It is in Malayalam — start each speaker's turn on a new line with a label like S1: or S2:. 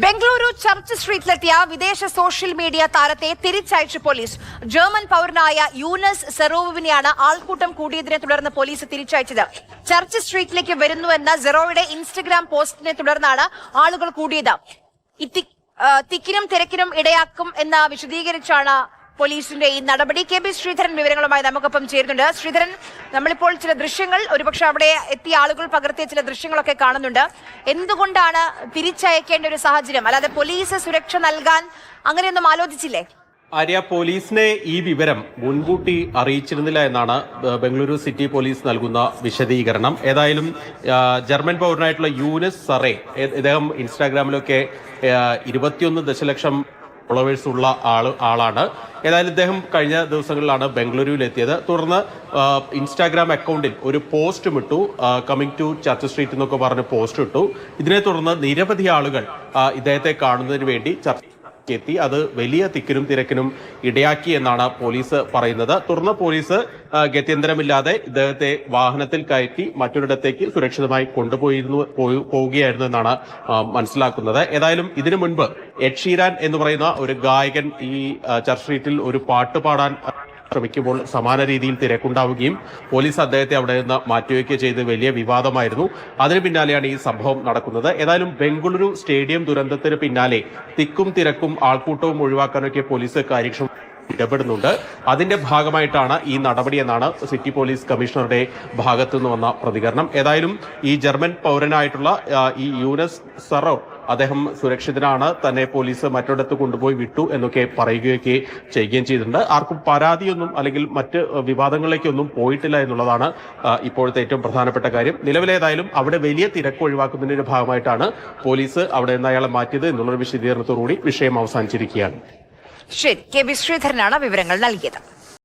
S1: ബംഗളൂരു ചർച്ച് സ്ട്രീറ്റിലെത്തിയ വിദേശ സോഷ്യൽ മീഡിയ താരത്തെ തിരിച്ചയച്ചു പോലീസ്. ജർമ്മൻ പൗരനായ യൂനസ് സെറോവിനെയാണ് ആൾക്കൂട്ടം കൂടിയതിനെ തുടർന്ന് പോലീസ് തിരിച്ചയച്ചത്. ചർച്ച് സ്ട്രീറ്റിലേക്ക് വരുന്നുവെന്ന സെറോയുടെ ഇൻസ്റ്റഗ്രാം പോസ്റ്റിനെ തുടർന്നാണ് ആളുകൾ കൂടിയത്. തിക്കിനും തിരക്കിനും ഇടയാക്കും എന്ന് വിശദീകരിച്ചാണ് പോലീസിന്റെ ഈ നടപടി. കെ ബി ശ്രീധരൻ വിവരങ്ങളുമായി നമുക്കൊപ്പം ചേരുന്നുണ്ട്. ശ്രീധരൻ നമ്മളിപ്പോൾ ചില ദൃശ്യങ്ങൾ ഒരുപക്ഷെ അവിടെ എത്തിയ ആളുകൾ പകർത്തിയ ചില ദൃശ്യങ്ങളൊക്കെ കാണുന്നുണ്ട്. എന്തുകൊണ്ടാണ് തിരിച്ചയക്കേണ്ട ഒരു സാഹചര്യം? അല്ലാതെ പോലീസ് സുരക്ഷ നൽകാൻ അങ്ങനെയൊന്നും ആലോചിച്ചില്ലേ?
S2: ആര്യ പോലീസിനെ ഈ വിവരം മുൻകൂട്ടി അറിയിച്ചിരുന്നില്ല എന്നാണ് ബംഗളൂരു സിറ്റി പോലീസ് നൽകുന്ന വിശദീകരണം. ഏതായാലും ജർമ്മൻ പൗരനായിട്ടുള്ള യൂനസ് സറേ ഇദ്ദേഹം ഇൻസ്റ്റാഗ്രാമിലൊക്കെ ഇരുപത്തിയൊന്ന് ദശലക്ഷം ഫോളോവേഴ്സ് ഉള്ള ആൾ ആളാണ്. ഏതായാലും ഇദ്ദേഹം കഴിഞ്ഞ ദിവസങ്ങളിലാണ് ബംഗളൂരുവിൽ എത്തിയത് തുടർന്ന് ഇൻസ്റ്റാഗ്രാം അക്കൗണ്ടിൽ ഒരു പോസ്റ്റ് ഇട്ടു. കമ്മിങ് ടു ചർച്ച് സ്ട്രീറ്റ് എന്നൊക്കെ പറഞ്ഞ് പോസ്റ്റ് ഇട്ടു. ഇതിനെ തുടർന്ന് നിരവധി ആളുകൾ ഇദ്ദേഹത്തെ കാണുന്നതിന് വേണ്ടി ചർച്ച എത്തി. അത് വലിയ തിക്കിനും തിരക്കിനും ഇടയാക്കി എന്നാണ് പോലീസ് പറയുന്നത്. തുടർന്ന് പോലീസ് ഗത്യന്തരമില്ലാതെ ഇദ്ദേഹത്തെ വാഹനത്തിൽ കയറ്റി മറ്റൊരിടത്തേക്ക് സുരക്ഷിതമായി കൊണ്ടുപോയിരുന്നു പോയി- പോവുകയായിരുന്നു എന്നാണ് മനസ്സിലാക്കുന്നത്. ഏതായാലും ഇതിനു മുൻപ് എഡ് ഷീരാൻ എന്ന് പറയുന്ന ഒരു ഗായകൻ ഈ ചർച്ച് സ്ട്രീറ്റിൽ ഒരു പാട്ട് പാടാൻ ശ്രമിക്കുമ്പോൾ സമാന രീതിയിൽ തിരക്കുണ്ടാവുകയും പോലീസ് അദ്ദേഹത്തെ അവിടെ നിന്ന് മാറ്റിവെക്കുകയും ചെയ്ത് വലിയ വിവാദമായിരുന്നു. അതിന് പിന്നാലെയാണ് ഈ സംഭവം നടക്കുന്നത്. ഏതായാലും ബംഗളൂരു സ്റ്റേഡിയം ദുരന്തത്തിന് പിന്നാലെ തിക്കും തിരക്കും ആൾക്കൂട്ടവും ഒഴിവാക്കാനൊക്കെ പോലീസ് കാര്യക്ഷമ ഇടപെടുന്നുണ്ട്. അതിന്റെ ഭാഗമായിട്ടാണ് ഈ നടപടി എന്നാണ് സിറ്റി പോലീസ് കമ്മീഷണറുടെ ഭാഗത്തു നിന്ന് വന്ന പ്രതികരണം. ഏതായാലും ഈ ജർമ്മൻ പൗരനായിട്ടുള്ള ഈ യൂനസ് സറോ അദ്ദേഹം സുരക്ഷിതനാണ്. തന്നെ പോലീസ് മറ്റൊരിടത്ത് കൊണ്ടുപോയി വിട്ടു എന്നൊക്കെ പറയുകയൊക്കെ ചെയ്യുകയും ചെയ്തിട്ടുണ്ട്. ആർക്കും പരാതിയൊന്നും അല്ലെങ്കിൽ മറ്റ് വിവാദങ്ങളിലേക്കൊന്നും പോയിട്ടില്ല എന്നുള്ളതാണ് ഇപ്പോഴത്തെ ഏറ്റവും പ്രധാനപ്പെട്ട കാര്യം. നിലവിലേതായാലും അവിടെ വലിയ തിരക്ക് ഒഴിവാക്കുന്നതിന്റെ ഭാഗമായിട്ടാണ് പോലീസ് അവിടെ നിന്ന് അയാളെ മാറ്റിയത് എന്നുള്ളൊരു വിശദീകരണത്തോടുകൂടി വിഷയം അവസാനിച്ചിരിക്കുകയാണ്.
S1: ശരി കെ. ബി ശ്രീധരനാണ് വിവരങ്ങൾ നൽകിയത്.